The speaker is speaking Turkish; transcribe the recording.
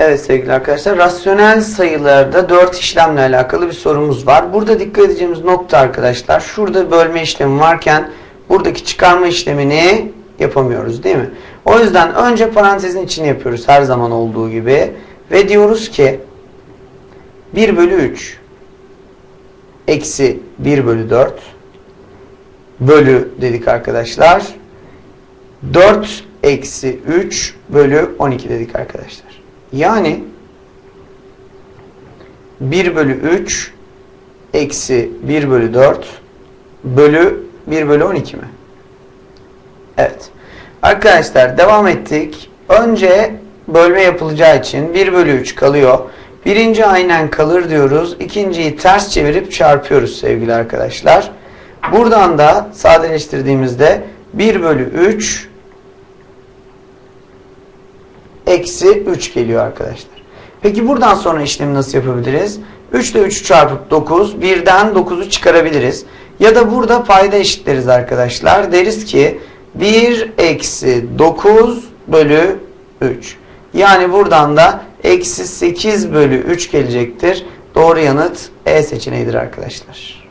Evet sevgili arkadaşlar, rasyonel sayılarda 4 işlemle alakalı bir sorumuz var. Burada dikkat edeceğimiz nokta arkadaşlar, şurada bölme işlemi varken buradaki çıkarma işlemini yapamıyoruz değil mi? O yüzden önce parantezin içini yapıyoruz her zaman olduğu gibi. Ve diyoruz ki 1 bölü 3 eksi 1 bölü 4 bölü dedik arkadaşlar. 4 eksi 3 bölü 12 dedik arkadaşlar. Yani 1 bölü 3 eksi 1 bölü 4 bölü 1 bölü 12 mi? Evet. Arkadaşlar devam ettik. Önce bölme yapılacağı için 1 bölü 3 kalıyor. Birinci aynen kalır diyoruz. İkinciyi ters çevirip çarpıyoruz sevgili arkadaşlar. Buradan da sadeleştirdiğimizde 1 bölü 3 eksi 3 geliyor arkadaşlar. Peki buradan sonra işlemi nasıl yapabiliriz? 3 ile 3'ü çarpıp 9, 1'den 9'u çıkarabiliriz. Ya da burada payda eşitleriz arkadaşlar. Deriz ki 1 eksi 9 bölü 3. Yani buradan da eksi 8 bölü 3 gelecektir. Doğru yanıt E seçeneğidir arkadaşlar.